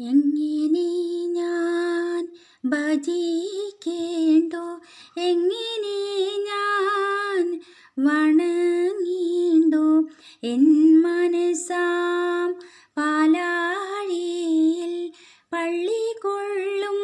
എങ്ങനെ ഞാൻ ഭജിക്കേണ്ടോ? എങ്ങനെ ഞാൻ വണങ്ങീണ്ടോ? എൻ മനസ്സാം പാലാഴിയിൽ പള്ളി കൊള്ളും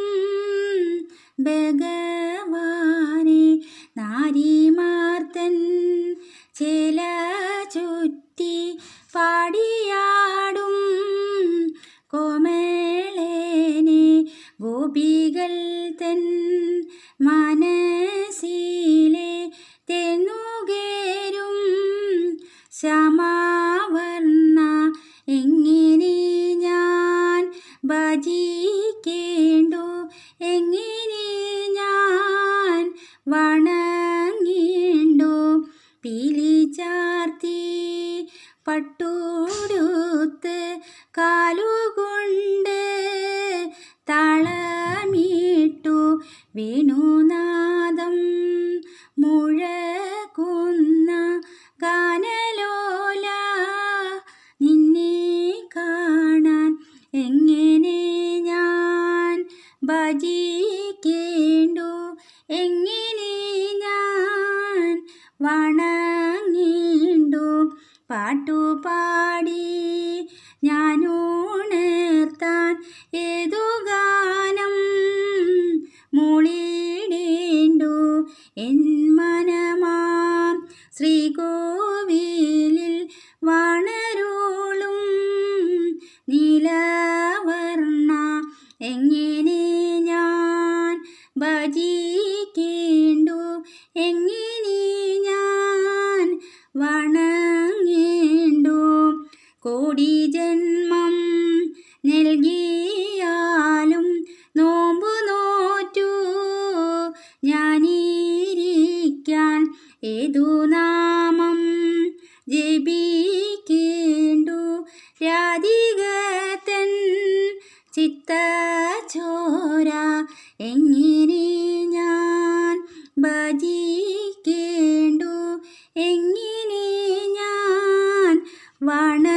ഗോപികൾ തൻ മനസ്സിലെ തെന്നുകേരും ശമാവർണ എങ്ങനെ ഞാൻ ഭജിക്കേണ്ടു? എങ്ങനെ ഞാൻ വണങ്ങേണ്ടു? പിലിച്ചാർത്തി പട്ടൂടുത്ത് കാലുകൊണ്ട് വേണുനാദം മുഴക്കുന്ന ഗാനലോല നിന്നെ കാണാൻ എങ്ങനെ ഞാൻ ഭജിക്കേണ്ടു? എങ്ങനെ ഞാൻ വണങ്ങേണ്ടു? പാട്ടുപാടി ഞാനുണർത്താൻ ഏതു മൂളിടേണ്ടു എൻ മനമാം. ശ്രീകോവിലിൽ വണരോളും നിലവർണ എങ്ങനെ ഞാൻ ഭജിക്കേണ്ടു? എങ്ങനെ ഞാൻ വണങ്ങേണ്ടു? കോടി ജന്മം നൽകിയാലും നോമ്പു നോറ്റു ഏതു നാമം ജപിക്കേണ്ടു? രാധികത്തൻ ചിത്തചോര എങ്ങനെ ഞാൻ ഭജിക്കേണ്ടു? എങ്ങനെ ഞാൻ വണ